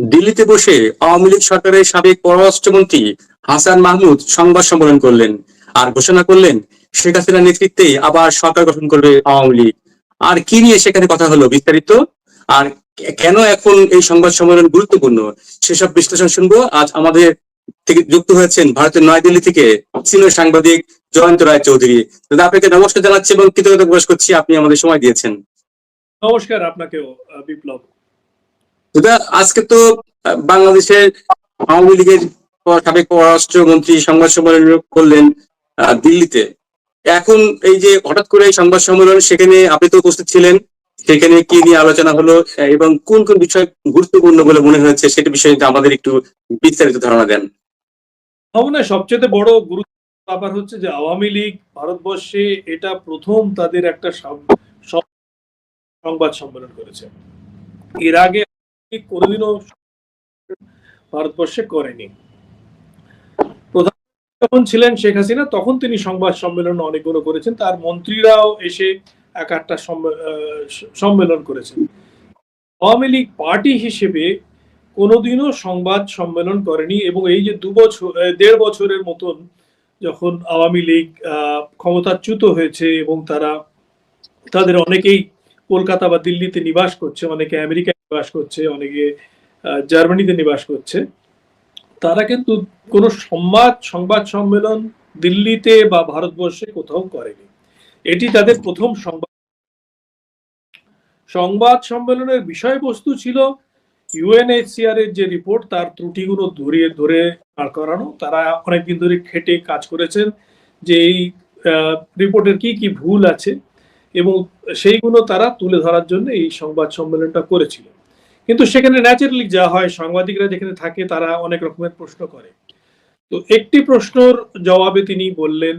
দিল্লিতে বসে আওয়ামী লীগ সরকারের সাবেক পররাষ্ট্রমন্ত্রী হাসান মাহমুদ সংবাদ সম্মেলন করলেন আর ঘোষণা করলেন শেখ হাসিনার নেতৃত্বে আবার সরকার গঠন করবে আওয়ামী লীগ। আর কি নিয়ে সেখানে কথা হলো বিস্তারিত? আর কেন এখন এই সংবাদ সম্মেলন গুরুত্বপূর্ণ? সেসব বিশ্লেষণ শুনব। আজ আমাদের থেকে যুক্ত হয়েছেন ভারতের নয়াদিল্লি থেকে সিনিয়র সাংবাদিক জয়ন্ত রায় চৌধুরী। দাদা, আপনাকে নমস্কার জানাচ্ছি এবং কৃতজ্ঞতা প্রকাশ করছি। আপনি আমাদের সময় দিয়েছেন। নমস্কার আপনাকেও বিপ্লব। আজকে তো বাংলাদেশের আওয়ামী লীগের সাবেক পররাষ্ট্রমন্ত্রী সংবাদ সম্মেলন করলেন দিল্লিতে। এখন এই যে হঠাৎ করে এই সংবাদ সম্মেলন সেখানে আপনি তো উপস্থিত ছিলেন, সেখানে কি নিয়ে আলোচনা হলো এবং কোন কোন বিষয় গুরুত্বপূর্ণ বলে মনে হয়েছে সেটা বিষয়ে আমাদের একটু বিস্তারিত ধারণা দেন। ভ্রমণের সবচেয়ে বড় গুরুত্ব ব্যাপার হচ্ছে যে আওয়ামী লীগ ভারতবর্ষে এটা প্রথম তাদের একটা সংবাদ সম্মেলন করেছে। এর আগে কোনোদিনও ভারতবর্ষে করেনি। প্রধান যখন ছিলেন শেখ হাসিনা, তখন তিনি সংবাদ সম্মেলন অনেকগুলো করেছেন। তার মন্ত্রীরাও এসে এক একটা সম্মে- সম্মেলন করেছেন। আওয়ামী লীগ পার্টি হিসেবে কোনোদিনও সংবাদ সম্মেলন করেনি এবং এই যে দু বছর দেড় বছরের মতন যখন আওয়ামী লীগ ক্ষমতাচ্যুত হয়েছে এবং তারা, তাদের অনেকেই কলকাতা বা দিল্লিতে নিবাস করছে, অনেকে আমেরিকায় নিবাস করছে, অনেকে জার্মানিতে নিবাস করছে। তারা কিন্তু কোনো সংবাদ সংবাদ সম্মেলন দিল্লিতে বা ভারতবর্ষে কোথাও করেনি। এটি তাদের প্রথম সংবাদ। সংবাদ সম্মেলনের বিষয়বস্তু ছিল ইউএনএইচসিআর এর যে রিপোর্ট, তার ত্রুটিগুলো ধরিয়ে ধরে দাঁড় করানো। তারা অনেকদিন ধরে খেটে কাজ করেছেন যে এই রিপোর্টের কি কি ভুল আছে এবং সেইগুলো তারা তুলে ধরার জন্য এই সংবাদ সম্মেলনটা করেছিল। কিন্তু সেখানে ন্যাচারালি যা হয়, সাংবাদিকরা যেখানে থাকে তারা অনেক রকমের প্রশ্ন করে। তো একটি প্রশ্নর জবাবে তিনি বললেন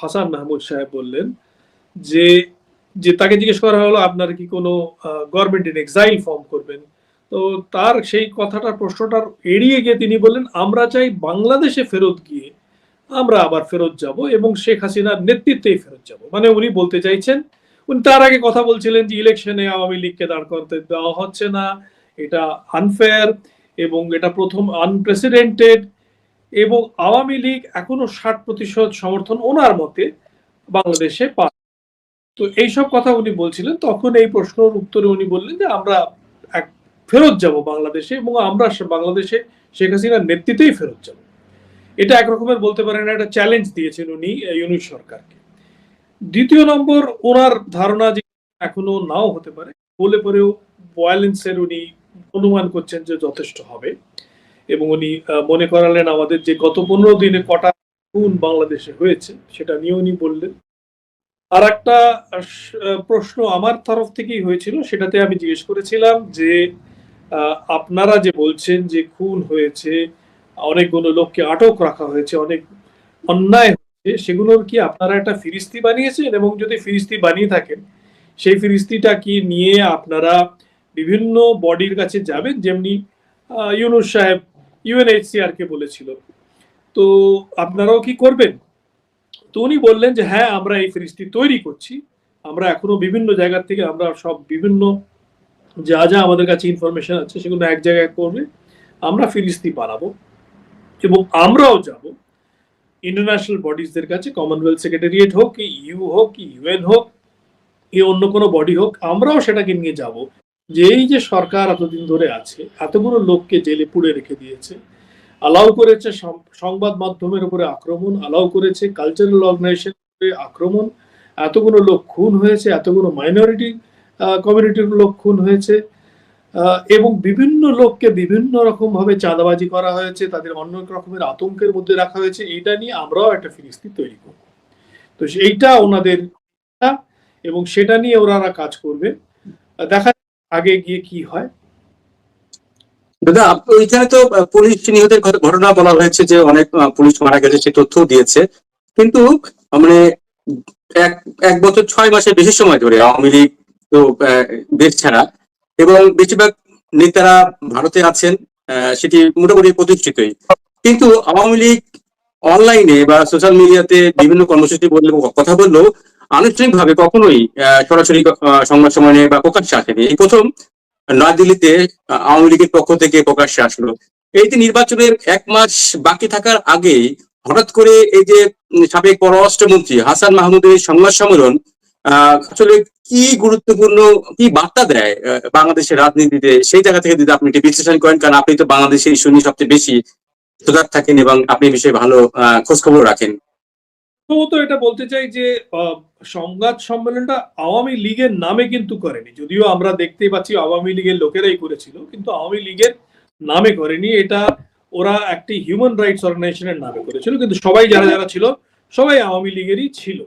হাসান মাহমুদ সাহেব বললেন যে যে তাকে জিজ্ঞেস করা হলো, আপনার কি কোনো গভর্নমেন্ট ইন এক্সাইল ফর্ম করবেন? তো তার সেই কথাটার, প্রশ্নটার এড়িয়ে গিয়ে তিনি বললেন, আমরা চাই বাংলাদেশে ফেরত গিয়ে আমরা আবার ফেরত যাব এবং শেখ হাসিনার নেতৃত্বেই ফেরত যাব। মানে উনি বলতে চাইছেন তার আগে কথা বলছিলেন যে ইলেকশনে আওয়ামী লীগকে দাঁড় করতে দেওয়া হচ্ছে না এটা আনফেয়ার এবং এটা প্রথম আনপ্রেসিডেন্টেড এবং আওয়ামী লীগ এখনও ষাট প্রতিশত সমর্থন ওনার মতে বাংলাদেশে পায়। তো এইসব কথা উনি বলছিলেন তখন এই প্রশ্নের উত্তরে উনি বললেন যে আমরা এক ফেরত যাব বাংলাদেশে এবং আমরা বাংলাদেশে শেখ হাসিনার নেতৃত্বেই ফেরত যাব। এটা একরকমের বলতে পারেন একটা চ্যালেঞ্জ দিয়েছেন উনি আহ, ইউনুস সরকারকে। দ্বিতীয় নম্বর, ওনার ধারণা যে এখনও নাও হতে পারে, বলে পরেও ভয়েলেন্সের উনি অনুমান করছেন যে যথেষ্ট হবে। এবং উনি মনে করালেন আমাদের যে গত পনেরো দিনে কটা খুন বাংলাদেশে হয়েছে, সেটা নিয়ে উনি বললেন। আর একটা প্রশ্ন আমার তরফ থেকেই হয়েছিল, সেটাতে আমি জিজ্ঞেস করেছিলাম যে আপনারা যে বলছেন যে খুন হয়েছে, অনেকগুলো লোককে আটক রাখা হয়েছে, অনেক অন্যায় সেগুলোর কি আপনারা একটা ফিরিস্তি বানিয়েছেন? এবং যদি ফিরিস্তি বানিয়ে থাকেন, সেই ফিরিস্তিটা কি নিয়ে আপনারা বিভিন্ন বডির কাছে যাবেন? যেমনি ইউনুস সাহেব ইউএনএইচসিআর কে বলেছিল। তো আপনারাও কি করবেন? তো উনি বললেন যে হ্যাঁ আমরা এই ফিরিস্তি তৈরি করছি। আমরা এখনও বিভিন্ন জায়গা থেকে আমরা সব বিভিন্ন যা যা আমাদের কাছে ইনফরমেশন আছে, সেগুলো এক জায়গায় করবে আমরা ফিরিস্তি বানাবো এবং আমরাও যাব। ইন্টারন্যাশনাল বডিজদের কাছে কমনওয়েলথ সেক্রেটারিয়েট হোক কি ইউ হোক কি ইউএন হোক কি অন্য কোনো বডি হোক, আমরাও সেটাকে নিয়ে যাব। যে এই যে সরকার এতদিন ধরে আছে, এতগুলো লোককে জেলে পুড়ে রেখে দিয়েছে অ্যালাউ করেছে সংবাদ মাধ্যমের উপরে আক্রমণ অ্যালাউ করেছে কালচারাল অর্গানাইজেশন আক্রমণ, এতগুলো লোক খুন হয়েছে, এতগুলো মাইনরিটি কমিউনিটির লোক খুন হয়েছে। এবং বিভিন্ন লোককে বিভিন্ন রকম ভাবে চাঁদাবাজি করা হয়েছে, তাদের অন্য রকমের আতঙ্কের মধ্যে রাখা হয়েছে এটা নিয়ে আমরাও একটা ফিরিস্তি তৈরি করব। তো এইটা ওনাদের এবং সেটা নিয়ে ওনারা কাজ করবে। দেখা আগে গিয়ে কি হয়। দাদা ওইখানে তো পুলিশ নিহতের ঘটনা বলা হয়েছে যে অনেক পুলিশ মারা গেছে, সে তথ্য দিয়েছে। কিন্তু মানে এক এক বছর ছয় মাসের বেশি সময় ধরে আওয়ামী লীগ তো দেশ ছাড়া এবং বেশিরভাগ নেতারা ভারতে আছেন সেটি মোটামুটি প্রতিষ্ঠিতই। কিন্তু আওয়ামী লীগ অনলাইনে বা সোশ্যাল মিডিয়াতে বিভিন্ন কর্মসূচি বললে কথা বললেও আনুষ্ঠানিকভাবে কখনোই সরাসরি সংবাদ সম্মেলনে বা প্রকাশ্যে আসেনি। এই প্রথম নয়াদিল্লিতে আওয়ামী লীগের পক্ষ থেকে প্রকাশ্যে আসলো। এই যে নির্বাচনের এক মাস বাকি থাকার আগেই হঠাৎ করে এই যে সাবেক পররাষ্ট্রমন্ত্রী হাসান মাহমুদের সংবাদ সম্মেলন আসলে কি গুরুত্বপূর্ণ, কি বার্তা দেয় বাংলাদেশের রাজনীতিতে? সেই জায়গা থেকে যদি আপনি একটি বিশ্লেষণ করেন, কারণ আপনি তো বাংলাদেশের ইস্যু নিয়ে সবচেয়ে বেশি সজাগ থাকেন এবং আপনি এই বিষয়ে ভালো খোঁজ খবর রাখেন। প্রথমত এটা বলতে চাই যে সংবাদ সম্মেলনটা আওয়ামী লীগের নামে কিন্তু করেনি। যদিও আমরা দেখতেই পাচ্ছি আওয়ামী লীগের লোকেরাই করেছিল, কিন্তু আওয়ামী লীগের নামে করেনি। এটা ওরা একটি হিউম্যান রাইটস অর্গানাইজেশনের নামে করেছিল, কিন্তু সবাই যারা যারা ছিল, সবাই আওয়ামী লীগেরই ছিল।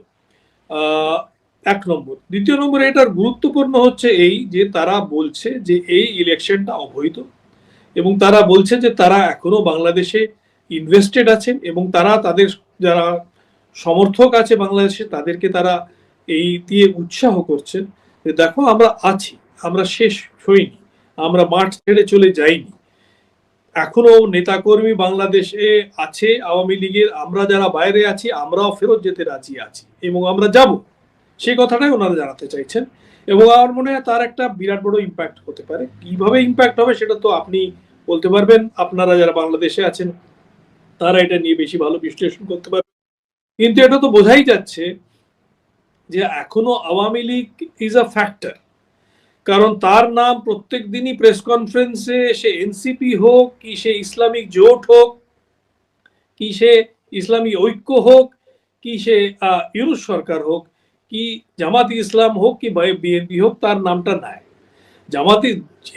এক নম্বর। দ্বিতীয় নম্বর এটার গুরুত্বপূর্ণ হচ্ছে এই যে তারা বলছে যে এই ইলেকশনটা অবৈধ এবং তারা বলছে যে তারা এখনও বাংলাদেশে ইনভেস্টেড আছেন এবং তারা তাদের যারা সমর্থক আছে বাংলাদেশে তাদেরকে তারা এই দিয়ে উৎসাহ করছেন যে দেখো আমরা আছি, আমরা শেষ হইনি, আমরা মাঠ ছেড়ে চলে যাইনি। এখনও নেতাকর্মী বাংলাদেশে আছে, আওয়ামী লীগের আমরা যারা বাইরে আছি, আমরাও ফেরত যেতে রাজি আছি এবং আমরা যাব। সেই কথাটাই ওনারা জানাতে চাইছেন। এবং আমার মনে হয় তার একটা বিরাট বড় ইম্প্যাক্ট হতে পারে। কীভাবে ইম্প্যাক্ট হবে সেটা তো আপনি বলতে পারবেন। আপনারা যারা বাংলাদেশে আছেন, তারা এটা নিয়ে বেশি ভালো বিশ্লেষণ করতে পারবেন। কিন্তু এটা তো বোঝাই যাচ্ছে যে এখনও Awami League is a factor কারণ তার নাম প্রত্যেক দিনই প্রেস কনফারেন্সে সে এনসিপি হোক, কি সে ইসলামিক জোট হোক, কি সে ইসলামী ঐক্য হোক, কি সে ইউনুস সরকার হোক কি জামাত ইসলাম হোক কি বিএনপি হোক, তার নামটা নাই। জামাতি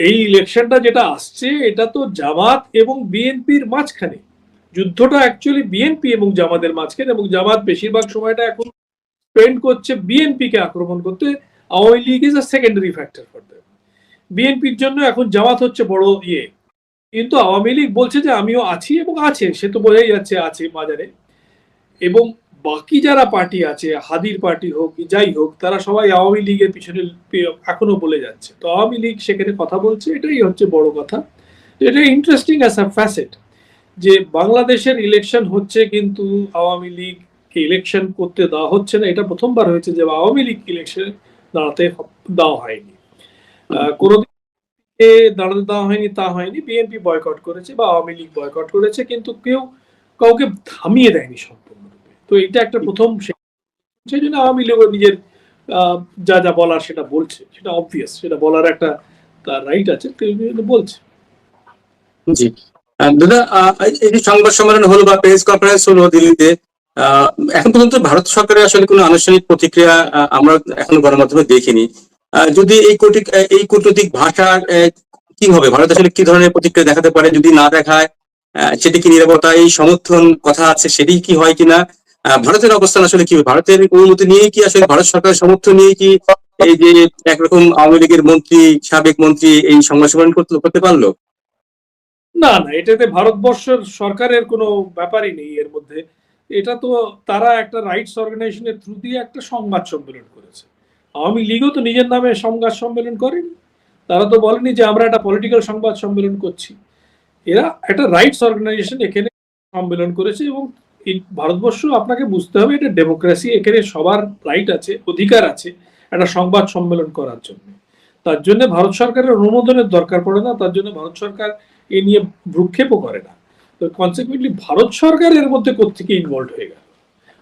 এই ইলেকশনটা যেটা আসছে, এটা তো জামাত এবং বিএনপির মাঝখানে। যুদ্ধটা অ্যাকচুয়ালি বিএনপি এবং জামাতের মাঝখানে এবং জামাত বেশিরভাগ সময়টা এখন স্পেন্ড করছে বিএনপি কে আক্রমণ করতে। Awami League is a secondary factor for them বিএনপির জন্য এখন জামাত হচ্ছে বড় ইয়ে। কিন্তু আওয়ামী লীগ বলছে যে, আমিও আছি এবং আছে। সে তো বোঝাই যাচ্ছে আছে বাজারে এবং বাকি যারা পার্টি আছে হাদির পার্টি হোক যাই হোক তারা সবাই আওয়ামী লীগের পিছনে এখনও বলে যাচ্ছে। তো আওয়ামী লীগ সেখানে কথা বলছে এটাই হচ্ছে বড় কথা। এটা ইন্টারেস্টিং অ্যাজ আ ফ্যাসেট যে বাংলাদেশের ইলেকশন হচ্ছে কিন্তু আওয়ামী লীগকে ইলেকশন করতে দেওয়া হচ্ছে না। এটা প্রথমবার হয়েছে যে আওয়ামী লীগ ইলেকশনে দাঁড়াতে দেওয়া হয়নি। কোনোদিন দাঁড়াতে দেওয়া হয়নি তা হয়নি। বিএনপি বয়কট করেছে বা আওয়ামী লীগ বয়কট করেছে কিন্তু কেউ কাউকে থামিয়ে দেয়নি সম্পূর্ণরূপে তো এটা একটা প্রথম সেই জন্য আওয়ামী লীগও নিজের যা যা বলার সেটা বলছে সেটা অবভিয়াস সেটা বলার একটা তার রাইট আছে বলছে। জি। দাদা এই- যে সংবাদ সম্মেলন হলো বা প্রেস কনফারেন্স হলো দিল্লিতে এখন পর্যন্ত ভারত সরকারের আসলে কোনো আনুষ্ঠানিক প্রতিক্রিয়া আমরা এখনও গণমাধ্যমে দেখিনি। যদি এই কূটনৈতিক এই কূটনৈতিক আহ, কি হবে? ভারত আসলে কি ধরনের প্রতিক্রিয়া দেখাতে পারে যদি না দেখায়? সেটি কি নিরাপত্তা এই সমর্থন কথা আছে সেটি কি হয় কিনা? ভারতের অবস্থান আসলে কি? ভারতের অনুমতি নিয়ে কি আসলে ভারত সরকারের সমর্থন নিয়ে কি এই যে একরকম আওয়ামী লীগের মন্ত্রী, সাবেক মন্ত্রী এই সংবাদ করতে করতে পারল? না না, এটাতে ভারতবর্ষের সরকারের কোনো ব্যাপারই নেই এর মধ্যে। এটা তো তারা একটা রাইটস অর্গানাইজেশনের থ্রু দিয়ে একটা সংবাদ সম্মেলন করেছে। আওয়ামী লীগও তো নিজের নামে সংবাদ সম্মেলন করেনি। তারা তো বলেনি যে আমরা একটা পলিটিক্যাল সংবাদ সম্মেলন করছি। এরা একটা রাইটস অর্গানাইজেশন এখানে সম্মেলন করেছে এবং ভারতবর্ষ আপনাকে বুঝতে হবে এটা ডেমোক্রেসি, এখানে সবার রাইট আছে, অধিকার আছে, একটা সংবাদ সম্মেলন করার জন্য। তার জন্য ভারত সরকারের অনুমোদনের দরকার পড়ে না, তার জন্য ভারত সরকার এ নিয়ে ভ্রুক্ষেপও করে না। তো কনসিকুয়েন্টলি ভারত সরকার এর মধ্যে কোথেকে ইনভলভ হয়ে গেল?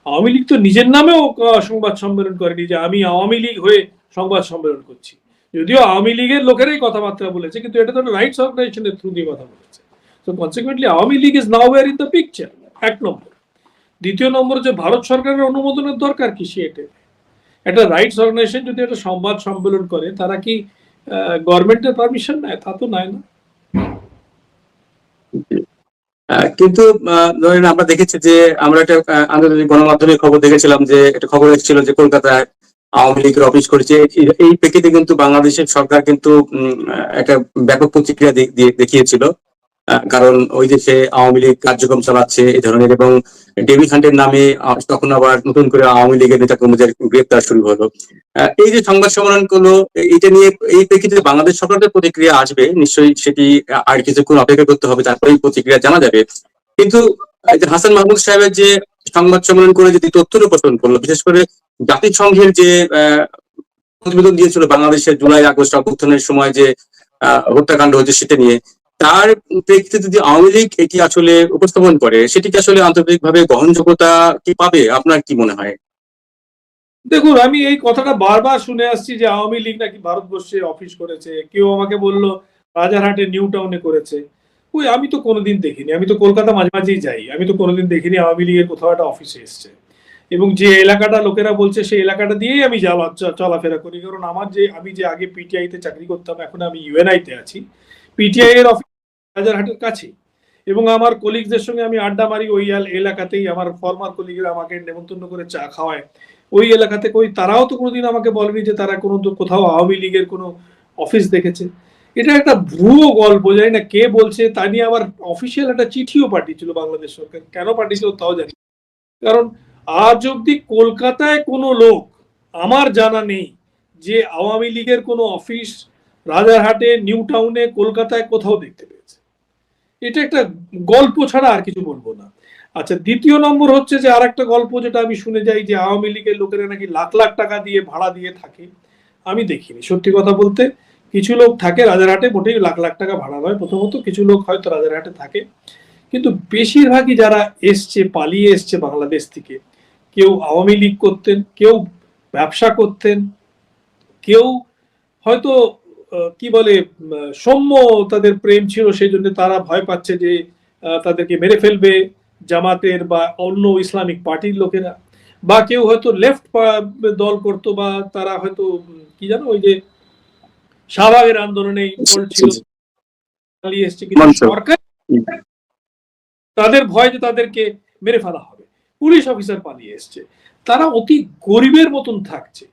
আওয়ামী লীগ তো নিজের নামেও সংবাদ সম্মেলন করেনি যে আমি আওয়ামী লীগ হয়ে সংবাদ সম্মেলন করছি। যদিও আওয়ামী লীগের লোকেরাই কথাবার্তা বলেছে, কিন্তু এটা তো রাইটস অর্গানাইজেশনের থ্রু দিয়ে কথা বলেছে। তো consequently Awami League is nowhere in the picture এক নম্বর। দ্বিতীয় নম্বর যে ভারত সরকারের অনুমোদনের দরকার কি এটা? একটা রাইটস অর্গানাইজেশন যদি একটা সংবাদ সম্মেলন করে, তারা কি গভর্নমেন্টের পারমিশন নেয়? তা তো নেয় না। কিন্তু ধরেন আমরা দেখেছি যে আমরা একটা আন্তর্জাতিক গণমাধ্যমে খবর দেখেছিলাম যে, একটা খবর এসেছিল যে কলকাতায় আওয়ামী লীগের অফিস করেছে। এই- প্রেক্ষিতে কিন্তু বাংলাদেশের সরকার কিন্তু একটা ব্যাপক প্রতিক্রিয়া দেখিয়েছিল। কারণ ওই দেশে আওয়ামী লীগ কার্যক্রম চালাচ্ছে এই ধরনের এবং ডেভিড হান্টের নামে তখন আবার নতুন করে আওয়ামী লীগের নেতা কর্মীদের গ্রেপ্তার শুরু হলো। এই যে সংবাদ সম্মেলন করল এটা নিয়ে এই প্রেক্ষিতে বাংলাদেশ সরকারের প্রতিক্রিয়া আসবে, নিশ্চয়ই সেটি আর কিছুক্ষণ অপেক্ষা করতে হবে, তারপরেই প্রতিক্রিয়া জানা যাবে। কিন্তু হাসান মাহমুদ সাহেবের যে সংবাদ সম্মেলন করে যদি তথ্য উপস্থাপন করল, বিশেষ করে জাতিসংঘের যে প্রতিবেদন দিয়েছিল বাংলাদেশের জুলাই আগস্ট অভ্যুত্থানের সময় যে হত্যাকাণ্ড হয়েছে সেটা নিয়ে তার প্রেক্ষিতে যদি আওয়ামী লীগ এটি আসলে উপস্থাপন করে, সেটি কি আসলে আন্তর্জাতিকভাবে গ্রহণযোগ্যতা কি পাবে? আপনার কি মনে হয়? দেখুন, আমি এই কথাটা বারবার শুনে আসছি যে আওয়ামী লীগ নাকি ভারতবর্ষে অফিস করেছে। কেউ আমাকে বলল, রাজারহাটে নিউ টাউনে করেছে। ওই, আমি তো কোনোদিন দেখিনি। আমি তো কলকাতা মাঝে মাঝেই যাই। আমি তো কোনোদিন দেখিনি আওয়ামী লীগের কোথাও একটা অফিসে এসছে। এবং যে এলাকাটা লোকেরা বলছে, সেই এলাকাটা দিয়েই আমি চলাফেরা করি। কারণ আমার যে, আমি যে আগে পিটিআই তে চাকরি করতাম, এখন আমি ইউএনআই তে আছি। পিটিআই এর অফিস রাজারহাটের কাছে। এবং আমার কলিগদের সঙ্গে আমি আড্ডা মারি ওই এল- এলাকাতেই। আমার ফর্মার কলিগরা আমাকে নেমন্তন্ন করে চা খাওয়ায়। ওই এলাকাতে কই তারাও তো কোনোদিন আমাকে বলেনি যে তারা কোনো কোথাও আওয়ামী লীগের কোনো অফিস দেখেছে। এটা একটা ভুয়ো গল্প, জানি না কে বলছে। তা নিয়ে আবার অফিসিয়াল একটা চিঠিও পাঠিয়েছিল বাংলাদেশ সরকার। কেন পাঠিয়েছিল তাও জানি কারণ আজ অব্দি কলকাতায় কোনো লোক, আমার জানা নেই, যে আওয়ামী লীগের কোনো অফিস রাজারহাটে, নিউ টাউনে, কলকাতায় কোথাও দেখতে পেয়েছে। এটা একটা গল্প ছাড়া আর কিছু বলব না। আচ্ছা দ্বিতীয় নম্বর হচ্ছে যে আরেকটা গল্প যেটা আমি শুনে যাই যে আওয়ামী লীগের লোকেরা নাকি লাখ লাখ টাকা দিয়ে ভাড়া দিয়ে থাকে, আমি দেখিনি। সত্যি কথা বলতে, কিছু লোক থাকে রাজারহাটে, মোটেই লাখ লাখ টাকা ভাড়া নয়। প্রথমত, কিছু লোক হয়তো রাজারহাটে থাকে। কিন্তু বেশিরভাগই যারা এসছে, পালিয়ে এসছে বাংলাদেশ থেকে, কেউ আওয়ামী লীগ করতেন, কেউ ব্যবসা করতেন, কেউ হয়তো কি বলে সৌম্য তাদের প্রেম ছিল সেই জন্য তারা ভয় পাচ্ছে যে তাদেরকে মেরে ফেলবে জামাতের বা অন্য ইসলামিক পার্টির লোকেরা। বা কেউ হয়তো লেফট দল করতো বা তারা হয়তো কি জানো ওই যে শাহবাগের আন্দোলনে ছিল। পালিয়ে এসছে কিন্তু সরকার। তাদের ভয় যে তাদেরকে মেরে ফেলা হবে। পুলিশ অফিসার পালিয়ে এসছে। তারা অতি গরিবের মতন থাকছে।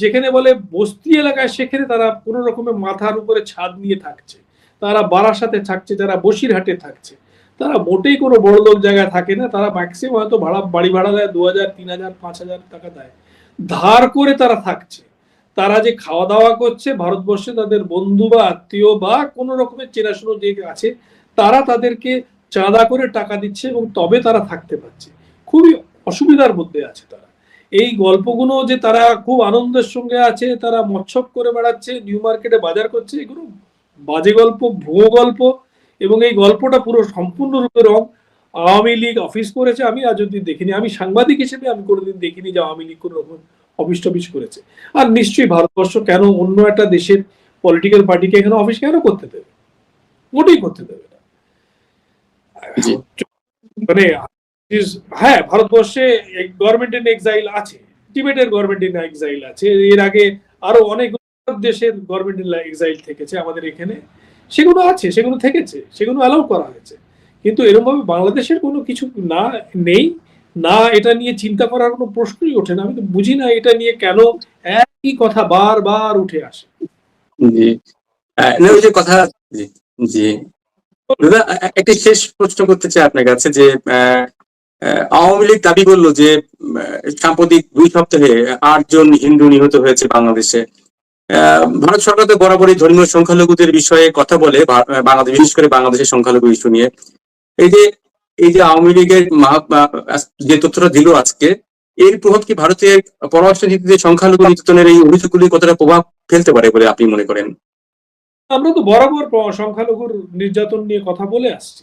যেখানে বলে বস্তি এলাকায়, সেখানে তারা কোনো রকমের মাথার উপরে ছাদ নিয়ে থাকছে। তারা বারাসাতে থাকছে তারা বসিরহাটে থাকছে। তারা মোটেই কোনো বড় লোক জায়গায় থাকে না, তারা ম্যাক্সিমাম হয়তো ভাড়া, বাড়ি ভাড়া দেয় দু হাজার, তিন হাজার, পাঁচ হাজার টাকা দেয়। ধার করে তারা থাকছে। তারা যে খাওয়া দাওয়া করছে, ভারতবর্ষে তাদের বন্ধু বা আত্মীয় বা কোনো রকমের চেনাশোনা যে আছে, তারা তাদেরকে চাঁদা করে টাকা দিচ্ছে এবং তবে তারা থাকতে পারছে। খুবই অসুবিধার মধ্যে আছে তারা। এই গল্পগুলো যে তারা খুব আনন্দের সঙ্গে আছে তারা মচ্ছব করে বেড়াচ্ছে নিউ মার্কেটে বাজার করছে এগুলো বাজে গল্প ভুয়ো গল্প এবং এই গল্পটা পুরো সম্পূর্ণরূপে রং আওয়ামী লীগ অফিস করেছে। আমি আজ অব্দি দেখিনি। আমি সাংবাদিক হিসেবে আমি কোনোদিন দেখিনি যে আওয়ামী লীগ কোনো রকম অফিস টফিস করেছে। আর নিশ্চয়ই ভারতবর্ষ কেন অন্য একটা দেশের পলিটিক্যাল পার্টিকে এখানে অফিস কেন করতে দেবে? মোটেই করতে দেবে না। মানে হ্যাঁ ভারতবর্ষে গভর্নমেন্ট ইন এক্সাইল আছে টিবেটের গভর্নমেন্ট ইন এক্সাইল আছে, এর আগে আরও অনেক দেশের গভর্নমেন্ট ইন এক্সাইল থেকেছে আমাদের এখানে, সেগুলো আছে, সেগুলো থেকেছে, সেগুলো অ্যালাউ করা হয়েছে, কিন্তু এরকম ভাবে বাংলাদেশের কোনো কিছু না, নেই, না এটা নিয়ে চিন্তা করার কোনো প্রশ্নই ওঠে না, আমি তো বুঝি না এটা নিয়ে কেন একই কথা বারবার উঠে আসে। জি কথা, জি জি। একটি শেষ প্রশ্ন করতে চাই আপনার কাছে যে আওয়ামী লীগ দাবি করল যে সাম্প্রতিক দুই সপ্তাহে আটজন হিন্দু নিহত হয়েছে বাংলাদেশে। ভারত সরকার তো বরাবরই ধর্মীয় সংখ্যালঘুদের বিষয়ে কথা বলে বাংলাদেশ, বিশেষ করে বাংলাদেশের সংখ্যালঘু ইস্যু নিয়ে। এই যে এই যে আওয়ামী লীগের যে তথ্যটা দিল আজকে, এর প্রভাব কি ভারতের পররাষ্ট্র নীতিতে সংখ্যালঘু নির্যাতনের এই অভিযোগগুলি কতটা প্রভাব ফেলতে পারে বলে আপনি মনে করেন? আমরা তো বরাবর সংখ্যালঘুর নির্যাতন নিয়ে কথা বলে আসছি।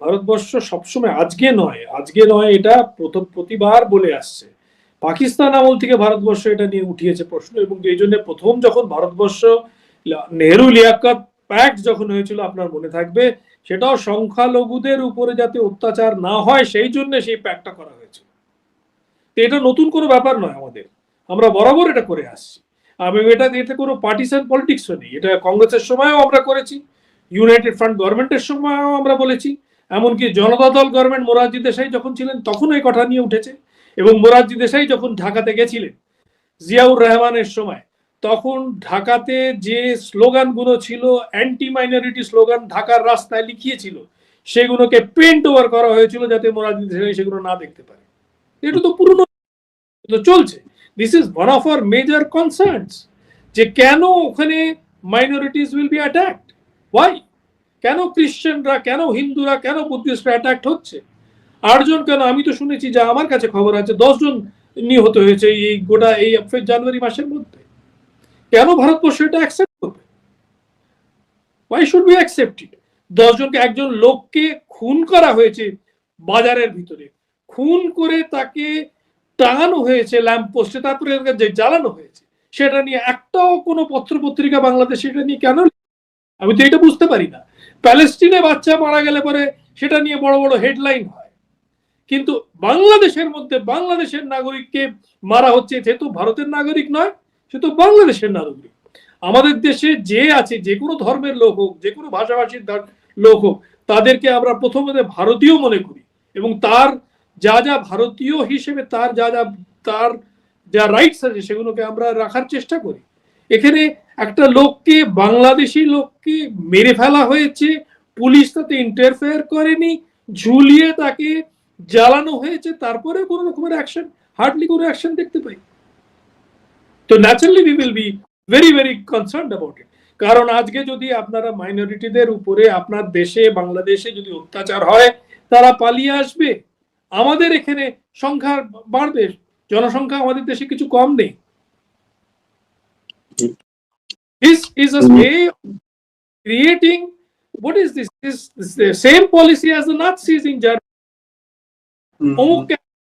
ভারতবর্ষ সবসময় আজকে নয় আজকে নয় এটা প্রথম প্রতিবার বলে আসছে। পাকিস্তান আমল থেকে ভারতবর্ষ এটা নিয়ে উঠিয়েছে প্রশ্ন এবং এই জন্য প্রথম যখন ভারতবর্ষ নেহরু লিয়াকত প্যাক্ট যখন হয়েছিল, আপনার মনে থাকবে, সেটাও সংখ্যালঘুদের উপরে যাতে অত্যাচার না হয়, সেই জন্য সেই প্যাক্টটা করা হয়েছিল তো এটা নতুন কোনো ব্যাপার নয় আমাদের। আমরা বরাবর এটা করে আসছি। আমি এটা, এতে কোনো পার্টিসান পলিটিক্সও নেই। এটা কংগ্রেসের সময়ও আমরা করেছি ইউনাইটেড ফ্রন্ট গভর্নমেন্টের সময়ও আমরা বলেছি। এমনকি জনতা দল গভর্নমেন্ট মোরারজি দেশাই যখন ছিলেন, তখন এই কথা নিয়ে উঠেছে। এবং মোরারজি দেশাই যখন ঢাকাতে গেছিলেন, জিয়াউর রহমানের সময়, তখন ঢাকাতে যে স্লোগানগুলো ছিল অ্যান্টি মাইনরিটি স্লোগান ঢাকার রাস্তায় লিখিয়েছিল, সেগুলোকে পেন্ট ওভার করা হয়েছিল যাতে মোরারজি দেশাই সেগুলো না দেখতে পারে। এটা তো পুরনো তো চলছে। This is one of our major concerns যে কেন ওখানে minorities will be attacked why কেন খ্রিশ্চানরা কেন হিন্দুরা, কেন বুদ্ধিস্টরা অ্যাটাক্ট হচ্ছে? আটজন কেন? আমি তো শুনেছি যে আমার কাছে খবর আছে, দশজন নিহত হয়েছে এই গোটা এই জানুয়ারি মাসের মধ্যে। কেন ভারতবর্ষ এটা অ্যাকসেপ্ট করবে? Why should be accept it দশজনকে, একজন লোককে খুন করা হয়েছে বাজারের ভিতরে। খুন করে তাকে টাঙানো হয়েছে ল্যাম্প পোস্টে তারপরে যে জ্বালানো হয়েছে। সেটা নিয়ে একটাও কোনো পত্র পত্রিকা বাংলাদেশে এটা নিয়ে কেন আমি তো এটা বুঝতে পারি না। প্যালেস্টিনে বাচ্চা মারা গেলে পরে সেটা নিয়ে বড় বড় হেডলাইন হয়। কিন্তু বাংলাদেশের মধ্যে বাংলাদেশের নাগরিককে মারা হচ্ছে, সে তো ভারতের নাগরিক নয়, সে তো বাংলাদেশের নাগরিক। আমাদের দেশে যে আছে, যে কোনো ধর্মের লোক হোক, যে কোনো ভাষাভাষীর লোক হোক, তাদেরকে আমরা প্রথমত ভারতীয় মনে করি এবং তার যা যা ভারতীয় হিসেবে তার যা যা, তার যা রাইটস আছে, সেগুলোকে আমরা রাখার চেষ্টা করি। এখানে একটা লোককে, বাংলাদেশি লোককে মেরে ফেলা হয়েছে, পুলিশ তাতে ইন্টারফেয়ার করেনি, ঝুলিয়ে তাকে জ্বালানো হয়েছে, তারপরে কোনো রকমের অ্যাকশন হার্ডলি কোনো অ্যাকশন দেখতে পাই। তো naturally we will be very very concern about it কারণ আজকে যদি আপনারা মাইনরিটিদের উপরে, আপনার দেশে, বাংলাদেশে যদি অত্যাচার হয়, তারা পালিয়ে আসবে। আমাদের এখানে সংখ্যা বাড়বে, জনসংখ্যা আমাদের দেশে কিছু কম নেই। This is a mm. way of creating what is this? This, the same policy as the Nazis in Germany. Mm -hmm.